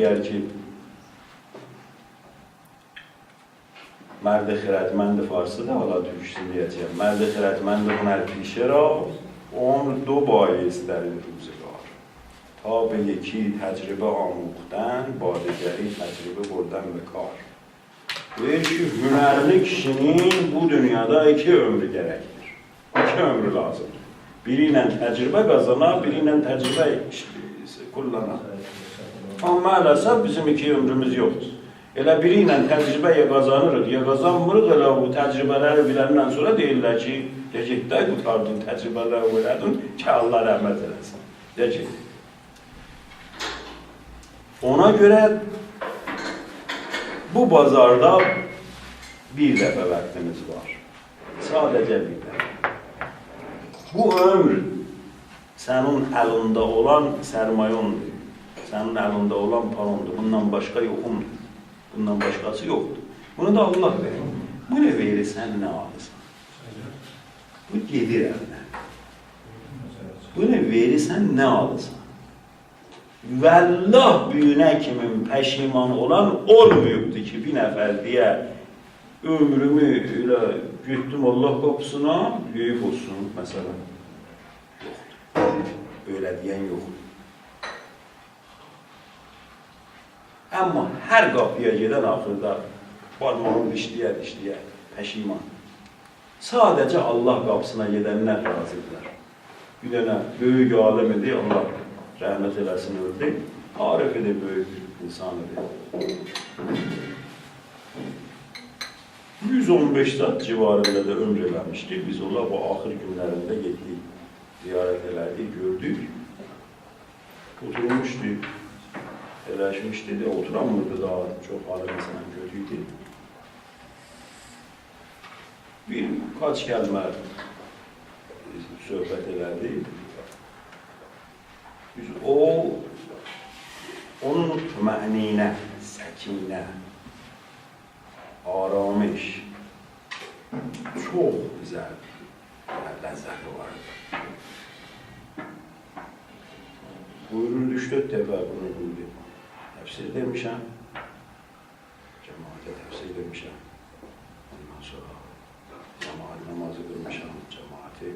اگر که مرد خیرتمند فارسی ده حالا توش دیدیتی مرد خیرتمند هنر پیشه را عمر دو بایست در این روزه دار تا به یکی تجربه آموختن با دیگری تجربه بردن به کار. و یکی هنرده کشنین بو دنیا دا ایکی عمر گرکدر ایکی عمر لازم بیرینن تجربه گزانا بیرینن تجربه ایکی کلانا Amma maalesef bizim iki ömrümüz yoktur. Elə biri ilə təcrübə ya qazanırıq, ya qazanmırıq, elə bu təcrübələri biləndən sonra deyirlər ki, de git də qutardın, təcrübələri öyrədin ki, Allah rəhmət eləsin. De git. Ona görə bu bazarda bir dəfə vaxtimiz var. Sadəcə bir dəfə. Bu ömr sənin əlində olan sərmayondur. Sənin əlində olan parondur. Bundan başqa yoxumdur. Bundan başqası yoxdur. Bunu da Allah verir. Bu ne verirsən, nə alırsan? Bu gedir əlinə. Bu ne verirsən, nə alırsan? Vallah büyüne kimin peşiman olan olmuyordu ki bir nefer diye ömrümü öyle güttüm Allah kapısına büyük olsun mesela. Yoktu. Öyle diyen yok. Her kapıya giden ahırda parmağını dişliye dişliye peşiman. Sadece Allah kapısına gidenler razıdırlar. Bir tane büyük alim idi Allah rahmet eylesin öldü. Arif idi büyük insan idi. 115 saat civarında da ömür vermişti. Biz ona bu ahir günlerinde gittik. Ziyaret ederdik, gördük. Oturmuştu. Telaşmış dedi, oturamıyordu daha çok hali mesela kötüydü. Birkaç kelime sohbet ederdi. Biz o onun tümenine, sekine, aramış çok güzel bir lezzeti vardı. Buyurun üç dört defa bunu buldu. Tefsir demişəm. Cemaate tefsir demişəm. Ondan sonra cemaat namazı kılmışam. Cemaati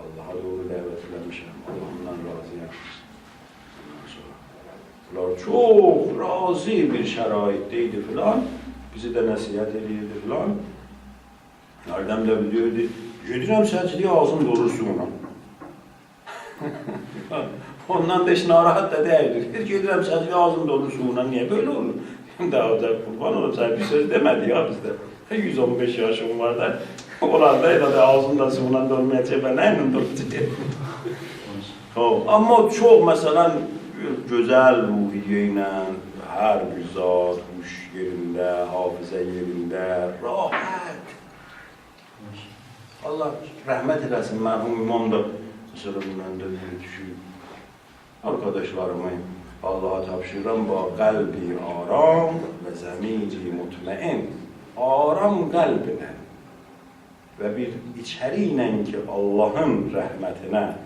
Allah'a doğru davet eləmişəm. Allah'ımdan razıyam. Ondan sonra bunlar çok razı bir şəraitteydi filan. Bizi de nəsihət edirdi filan. Nereden de biliyordu. Gedirəm səcdiyə ağzım dolur suyla. Ondan da hiç narahat da değildir. Bir gedirəm səcdiyə ağzım dolur suyla. Niye böyle olur? Daha da kurban olup sen bir söz demedi ya bizde. 115 yaşım var da. Olan da da ağzımda suyla dolmayacak ben neyle dolacak? Ama çok mesela güzel ruhiyyeyle her zat, huş yerinde, hafıza yerinde, rahat. Allah rahmet eylesin merhum imam da Mısır'ın önünde bir düşüyor. Arkadaşlarımı Allah'a tapşıram ba kalbi aram ve zemici mutmain. Aram kalbine ve bir içeriyle ki Allah'ın rahmetine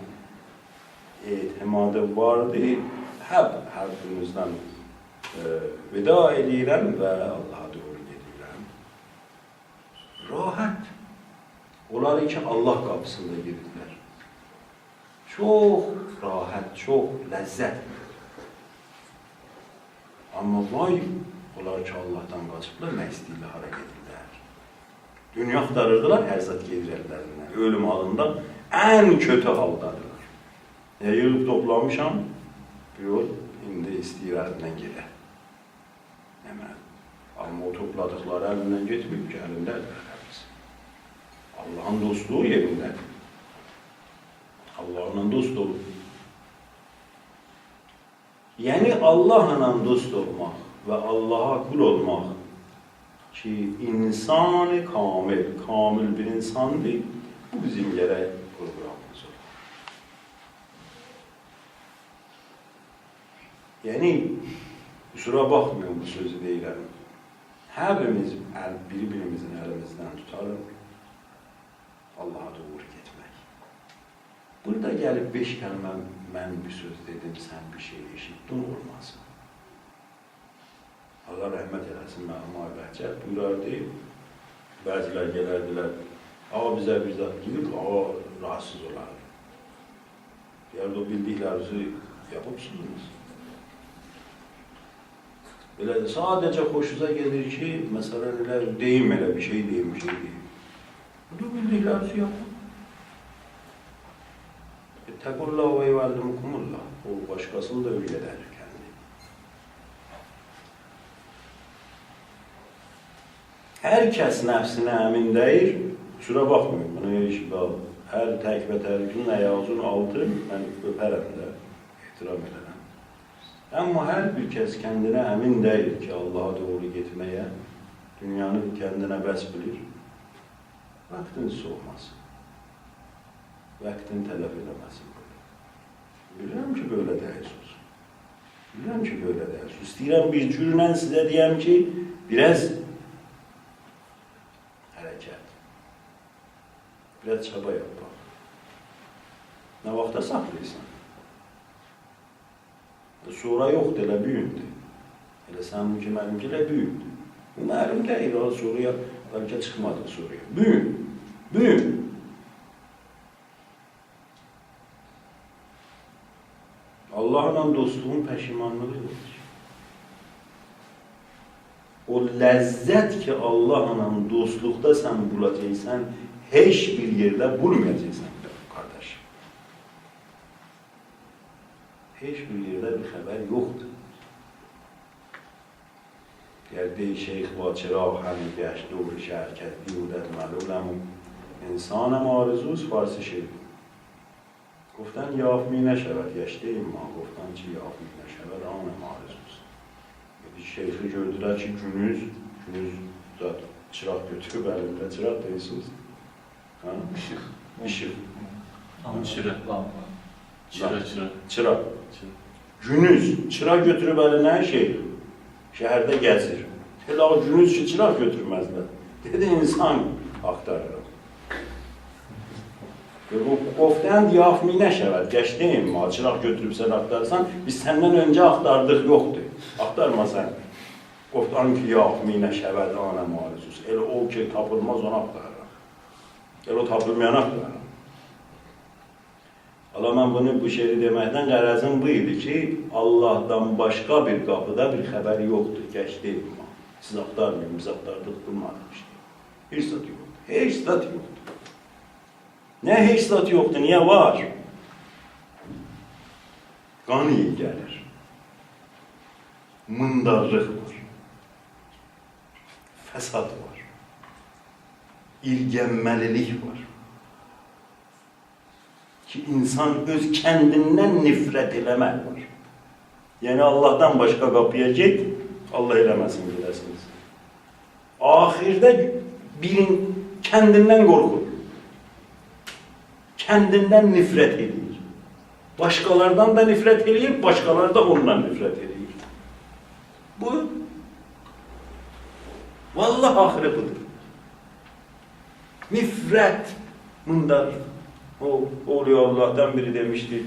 itimadı vardı. Hep her birimizden e, veda edirəm ve Allah'a doğru gedirəm. Rahat. Onları ki Allah kapısında girirlər. Çok rahat, çok lezzet. Ama vay, onlar ki Allah'tan kaçıplar, mesliyle hareket edirlər. Dünya aktarırdılar, her zat gedirərlərinə. Ölüm halında en kötü haldadılar. E, yığıb toplamışam, yol indi istirahatından gedə. Hemen. Ama o topladıkları elinden getməyib ki, elindədir. Allah'ın dostluğu yerinde. Allah'ın dost olun. Yani Allah'la dost olmak ve Allah'a kul olmak ki insanı kamil, kamil bir insan değil, bu bizim gerek programımız olur. Yani kusura bakmıyorum bu sözü değilim. Hepimiz el, birbirimizin elimizden tutalım. Allah'a doğru gitmek. Burada gelip beş kelime ben bir söz dedim, sen bir şey eşittin olmaz. Allah rəhmət eləsin mənim ay Bəhçət buyurardı. Bəzilər gələrdilər. Ağa bizə bir zat deyir, ağa rahatsız olardı. Deyərdi o bildiklərinizi yapıbsınız. Belə sadəcə xoşunuza gedir ki, məsələn elə deyim elə bir şey deyim, bir şey deyim. Bunu bildiklərinizi yapın. Tekullah ve yuallimukumullah. O başkasını da öyle der kendi. Herkes nefsine emin değil. Kusura bakmayın buna iş bağlı. Her tek ve terkin ayağızın altı ben öperim de. ihtiram ederim. Ama her bir kez kendine emin değil ki Allah'a doğru gitmeye. Dünyanın kendine bes bilir. Vaktin soğumasın. Vaktin telef eləməsin. Bilirəm ki, böyle değilsiniz. Bilirəm ki, böyle değilsiniz. İstəyirəm bir cürlə sizə deyəm ki, biraz hərəkət, biraz çaba yap bax. Nə vaxta saxlayırsan? Sonra yoxdur, elə büyündür. Elə səninki, mənimki elə büyündür. Bu məlum deyil, o soruya bəlkə çıxmadıq soruya. Büyün, büyün. Allah'la dostluğun peşimanlığı yoxdur. O ləzzət ki Allahla dostluqda sən bulacaqsan, heç bir yerdə bulmayacaqsan qardaş. Heç bir yerdə bir xəbər yoxdur. گرده شیخ با چراغ همی گشت دور شهر کرد بیودت معلولم انسانم آرزوست فارسی شیر گفتن یافت می نشود گشته ایم ما گفتن چی یافت می نشود آنم آرزوست bir şeyhi gördüler ki günüz, günüz da çırak götürüp elinde çırak değilsiniz. Ha? Işık. Işık, Ama çıra. Lampa. Çıra çıra. çırak. çıra. Günüz, çırak götürüp eline şey, şehirde gezir. Hele o günüz ki çırak götürmezler. Dedi insan aktarırım. Qofdən yafmi nəşəvət, gəşdəyim ma, çıraq götürüb sən axtarsan, biz səndən öncə axtardıq yoxdur. Axtarma sən. Qofdan ki, yafmi nəşəvət anə marizus. Elə o ki, tapılmaz onu axtarırıq. Elə o tapılmayan axtarırıq. Allah bunu bu şeiri deməkdən qərəzim bu idi ki, Allahdan başqa bir qapıda bir xəbər yoxdur, gəşdəyim ma. Siz axtarmayın, biz axtardıq, bulmadıq işte. Heç zat yoxdur, heç zat yoxdur. Ne heç zat yoxdur, niyə var? Qan iyi gəlir. Mındarlıq var. Fəsad var. İrgənməlilik var. Ki insan öz kendindən nifrət eləmək var. Yəni Allahdan başqa qapıya get, Allah eləməsin gedəsiniz. Axirdə birin kendindən qorxur. Kendinden nifret ediyor. Başkalardan da nifret ediyor, başkaları da ondan nifret ediyor. Bu vallahi ahire budur. Nifret bundan o oluyor Allah'tan biri demişti.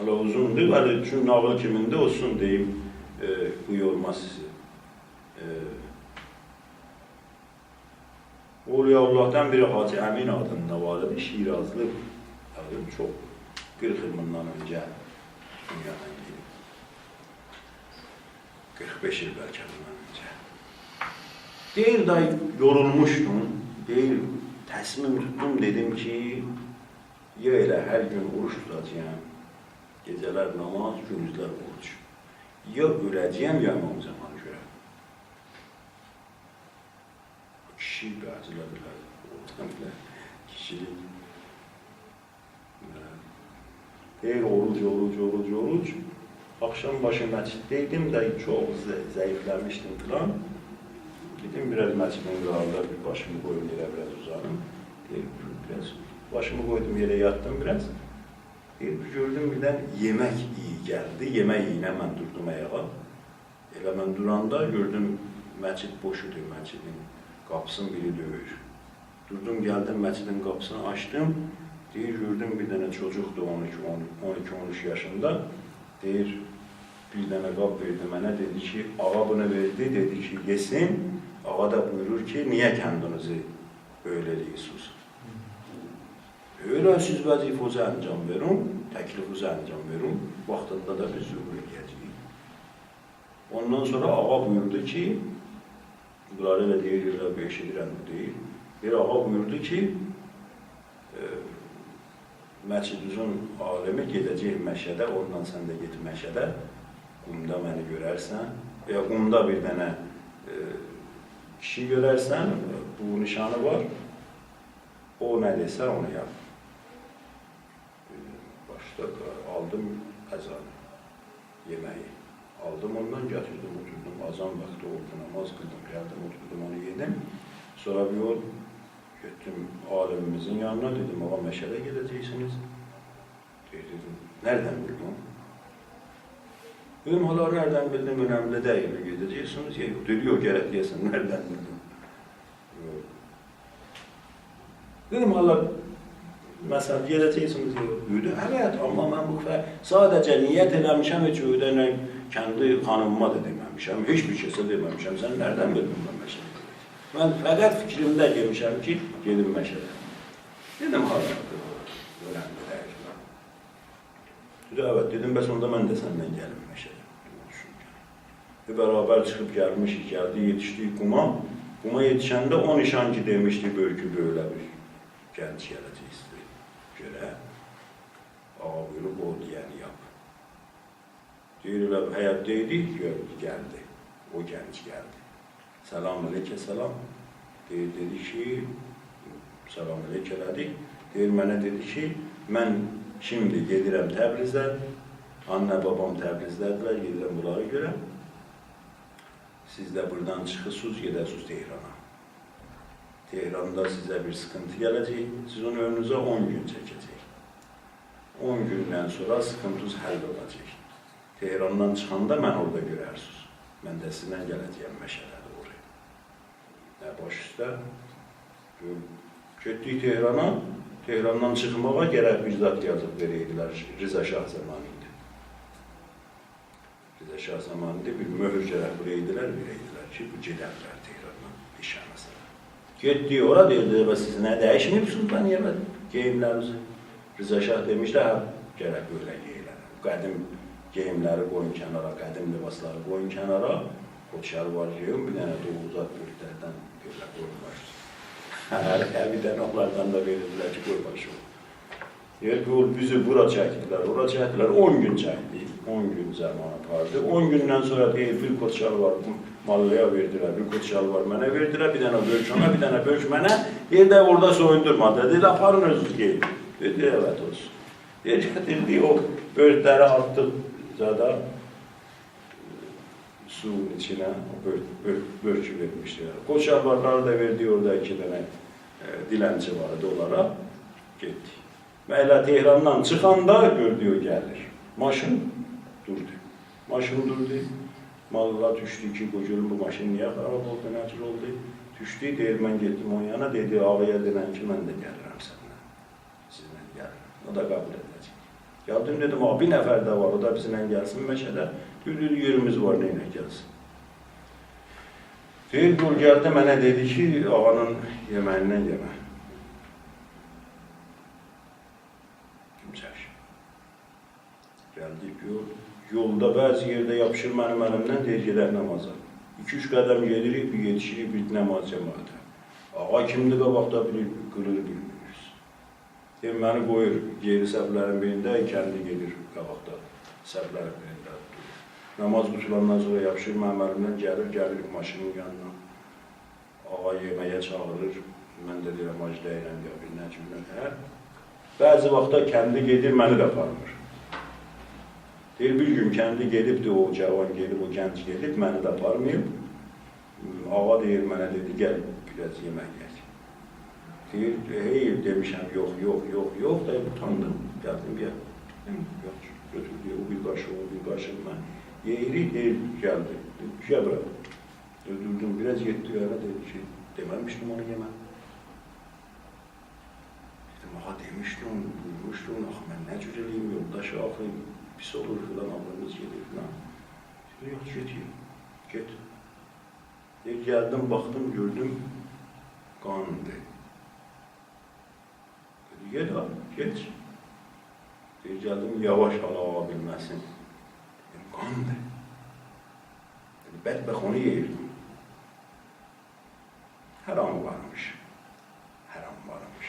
Öyle uzundu. Hadi şu nağıl kiminde olsun diyeyim. E, bu yormaz sizi. E, Allah'tan biri Hacı Emin adında vardı. Şirazlı adım çok 40 yılından önce dünyadan gelip 45 yıl belki bundan önce. Değil da yorulmuştum. Değil təsmim tuttum dedim ki ya elə hər gün oruç tutacağım. Gecələr namaz, gündüzlər oruç. Ya öləcəyəm ya imam zaman görə. Kişi bəziləri bilər, oradan bilər, kişilik. Deyir oruc, oruc, oruc, oruc. Akşam başı məsciddeydim də çox zə- zəifləmişdim filan. Dedim biraz məscidin qırağında bir başımı koydum yerə biraz uzanım. Deyir biraz başımı koydum yerə yattım biraz. Deyir gördüm birdən yemək iyi gəldi. Yemək yiyinə mən durdum ayağa. Elə mən duranda gördüm məscid boş idi, məscidin Qapısını biri döyür. Durdum, gəldim, məscidin qapısını açdım. Deyir, gördüm bir dənə çocuqdur 12-13 yaşında. Deyir, bir dənə qab verdi mənə, dedi ki, ağa bunu verdi, dedi ki, yesin. Ağa da buyurur ki, niye kendinizi böyle ediyorsunuz? Öyle siz vəzifənizi əncam verin, təklifinizi əncam verin, vaxtında da biz zübur edəcəyik. Ondan sonra ağa buyurdu ki, bunları elə deyirlər, bir eşidirəm, bu deyil. Bir ağa buyurdu ki, e, Məscidüzün alemi gedəcək Məşədə, ondan sən də get Məşədə, qumda məni görərsən, ya qumda bir dənə e, kişi görərsən, bu nişanı var, o nə desə onu yap. E, Başda aldım əzanı, yeməyi. Aldım ondan götürdüm, oturdum, azan vaxtı oldu, namaz qıldım, gəldim, oturdum, onu yedim. Sonra bir yol Gittim alimimizin yanına dedim, ağa meşede gideceksiniz. Dedim, nereden bildin? Dedim, hala nereden bildim önemli değil, gideceksiniz. Ya, yok gerek diyesin, nereden bildin? Yok. Dedim, hala gideceksiniz. Yok. Dedi, evet ama ben bu kadar sadece niyet eləmişəm, heç öydənə kendi hanımıma da deməmişəm, hiçbir şeysə deməmişəm. Sen nereden bildin ben meşede? Ben fakat fikrimde demişim ki, gedim meşede. Dedim hala, önemli değil. Dedi, dedim, bəs onda mən də səndən gəlim meşede. Ve beraber çıkıp gelmişik, geldi, yetiştik kuma. Kuma yetişende o nişancı demişti, bölkü böyle bir genç geleceğiz. Göre, ağa buyurup o diyeni yap. Diyorlar, hayattaydı, gördü, geldi. O genç geldi. Selam aleyküm selam. Deyir, dedi ki, selam aleyküm elədik. Deyir, mənə dedi ki, mən şimdi gedirəm Təbrizə, anne babam Təbrizdədirlər, gedirəm bunları görəm. Siz də buradan çıxırsınız, gedəsiniz Tehrana. Tehranda sizə bir sıkıntı gələcək, siz onun önünüzə 10 gün çəkəcək. 10 gündən sonra sıkıntınız həll. Tehrandan çıxanda mən orada görərsiniz. Mən də sizinlə gələcəyəm məşələdə oraya. Nə baş üstə. Getdik Tehrana, Tehrandan çıxmağa gərək zat yazıb verəydilər. Riza Şah zamanı idi. Riza Şah zamanı idi, bir möhür gərək verəydilər, verəydilər ki, bu gedərlər Tehrandan nişanəsə. Getdik ora deyildi, və siz nə dəyişməyibsiniz mən yerə geyimlərinizi. Riza Şah demişdi, hə, gərək böyle geyilər. Qədim geyimləri qoyun kənara, qədim libasları qoyun kənara, o şalvar giyin, bir dənə də uzaq bölüklərdən belə başı. Hər, hər bir dənə onlardan da verirdilər ki, qoy başı ol. Yer yol bizi bura çəkdilər, ora çəkdilər, 10 gün çəkdi, 10 gün zaman apardı. 10 gündən sonra deyir, bir kot şalvar mallıya verdilər, bir kot şalvar mənə verdilər, bir dənə bölç ona, bir dənə bölç mənə. Deyir də orada soyundurmadı, dedi, aparın özünüz giyin. Dedi, evet olsun. Deyir, getirdi o bölçləri attık zada suyun içine bölçü vermişler. Kot şalvarları da verdi orada iki tane e, dilenci vardı onlara. Gitti. Məhəllə Tehrandan çıxanda gördü o gəlir. Maşın durdu. Maşın durdu. Mallar düşdü ki, bu bu maşın niyə xarab oldu, nəcür oldu. Düşdü, deyir, mən getdim onun yana, dedi, ağaya denən ki, mən də gəlirəm səninlə. Sizlə gəlirəm. O da qəbul edəcək. Gəldim, dedim, abi, bir nəfər də var, o da bizimlə gəlsin məşədə. Dedi, yerimiz var, neynə gəlsin. Deyir, yol gəldi, mənə dedi ki, ağanın yeməyindən yemə. Kimsəş. Gəldik yol. Yolda bəzi yerdə yapışır mənim əlimdən, deyir, namaza. İki-üç qədəm gedirik, bir yetişirik, bir namaz cəmaatə. Ağa kimdir qabaqda bilir, qırır bilmiyoruz. Deyir, məni qoyur, geri səhvlərin birində, kəndi gedir qabaqda, səhvlərin birində. Namaz qutulandan sonra yapışır mənim əlimdən, gəlir, gəlir maşının yanına. Ağa yeməyə çağırır, mən də deyirəm, ac deyirəm, ya bir nə cümlə hə? Bəzi vaxtda kəndi gedir, məni də aparmır. Deyir, bir gün kəndi gedibdi, o cavan gedib, o gənc gedib, məni də aparmayıb. Ağa deyir, mənə dedi, gəl, biraz yemək yək. Deyir, hey, demişəm, yox, yox, yox, yox, da utandım, gəl. Dedim, Yox, götürdü, o bir qaşı, o bir mən yeyirik, deyir, gəldi. Dedim, Gəl bura. Öldürdüm, biraz getdi, yana dedi ki, deməmişdim onu yemə. Dedim, ağa demişdim, buyurmuşdun, ax, mən nə cür eləyim, yoldaşı axı, pis olur filan, ağlımız gedir filan. götür. Git. Deyir, geldim, baktım, gördüm, kandı. Dedi, gel abi, geç. Geldim, yavaş ala bilmesin. Dedim, kandı. Dedi, bedbəxt onu yeyirdim. Haram varmış. Haram varmış.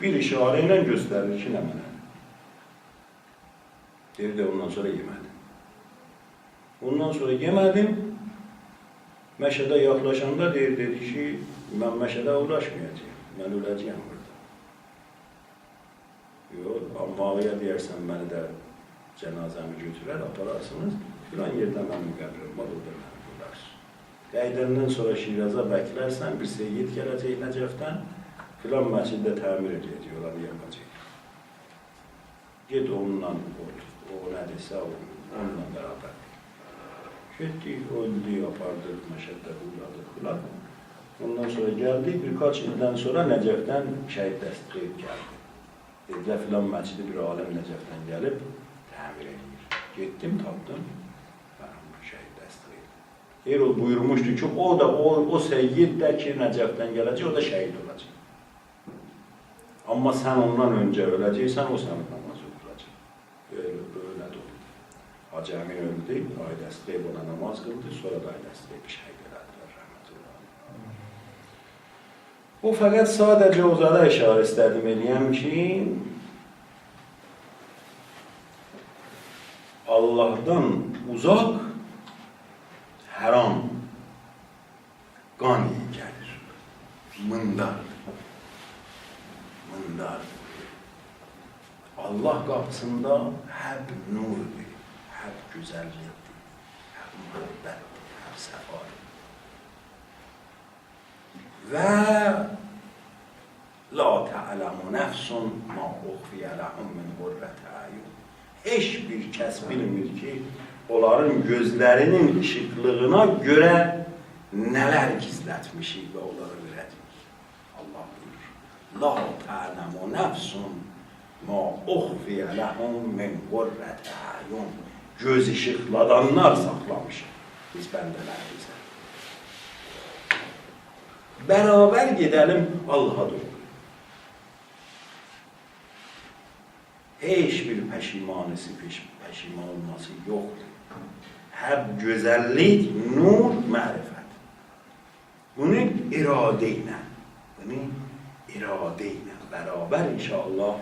Bir işareyle gösterir ki ne mənə. Deyir de ondan sonra yemedim. Ondan sonra yemedim. Meşede yaklaşanda deyir dedi ki ben meşede uğraşmayacağım. Ben öleceğim burada. Ağaya deyərsən məni də cənazəmi götürər, apararsınız. Filan yerdə mənim qəbrim məni bularsın. Qəydəndən sonra Şiraza bəklərsən, bir seyyid gələcək Nəcəfdən, filan məsciddə təmir edəcək, olanı yapacaq. Ged onunla ol, o nə desə, o, onunla beraber. Gittik, öldü, yapardık, meşette buladık filan. Ondan sonra geldik, birkaç ilden sonra Necef'ten şehit destek geldi. Dedilər filan məscidi bir aləm Nəcəfdən gəlib, təmir edir. Getdim, tapdım, mərhum şəhid dəstəyi. Erol buyurmuşdu ki, o da, o, o səyyid də ki, Nəcəfdən gələcək, o da şəhid olacaq. Amma sən ondan öncə öləcəksən, o sənin namazı oxulacaq. Böyle, böyle oldu. Hacı Əmin öldü, Ay Dəstəyev ona namaz qıldı, sonra da Ay Dəstəyev şəhid Bu fakat sadece o zada işare istedim eləyəm ki, Allah'tan uzak, haram, qan iyi gəlir, mındar, mındar. Allah kapısında hep nurdur, hep güzelliktir, hep muhabbettir, hep sefadır. Ve ayun. Hiçbir kes bilmir ki onların gözlerinin ışıklığına göre neler gizletmişik ve onları öğretmiş. Allah buyurur. La ta'lemu nefsun ma ukhfiye lehum min qurrati ayun. Göz ışıkladanlar saklamış. Biz bendelerize. Beraber gidelim Allah'a doğru. هیچ بیل پشیمان سی پش پشیمان ماسی یخت. هر جزلید نور معرفت. اونه اراده نه. یعنی اراده نه. برابر انشاءالله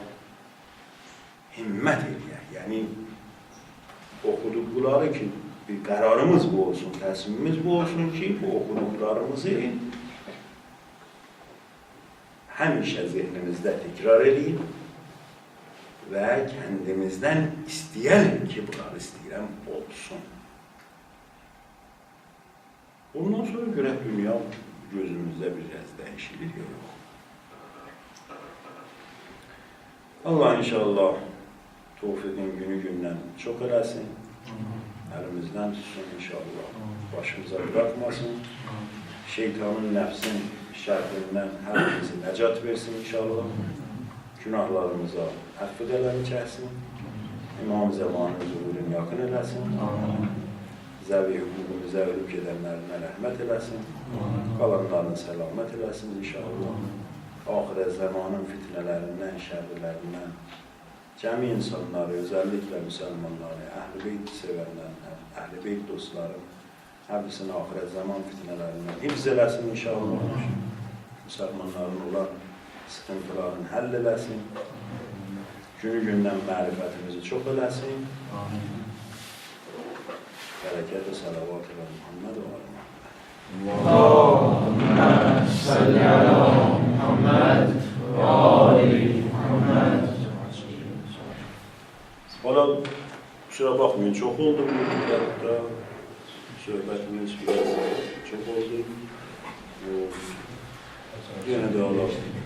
همت دیگه یعنی او خود بولاره که قرارمز بوسون تصمیمز بوسون که او خود بولارمزه همیشه ذهنمز در تکرار دیگه və kəndimizdən istəyəlim ki, bunları istəyirəm olsun. Ondan sonra görək dünya gözümüzdə biraz yox. Allah inşallah tevfiqin günü gündən çox eləsin. Əlimizdən tutsun inşallah. Başımıza bırakmasın. Şeytanın nəfsin şərrindən hər birisi nəcat versin inşallah. Günahlarımıza əfv edələrini çəksin. İmam zamanı zuhurun yaxın eləsin. Zəvi hüququmuza ölüb gedənlərinə rəhmət eləsin. Qalanlarını səlamət eləsin inşallah. Ahirət zamanın fitnələrindən, şərrilərindən cəmi insanları, özellikle Müslümanları, Əhl-i Beyt sevənlərini, Əhl-i Beyt dostları, Həbisini ahirət zaman fitnələrindən hifz eləsin inşallah. Müsəlmanların olan sıkıntıların həll eləsin, günü-gündən mərifətimizi çox eləsin. Amin. Bərəkət-i salavat ilə Muhammed və Ali Muhammed. Allahümme salli ala və Ali Muhammed. Hala kusura bakmayın çok oldu bu hatta söhbetimiz biraz çok oldu. Yine de Allah'a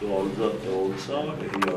Sualda da olsa yani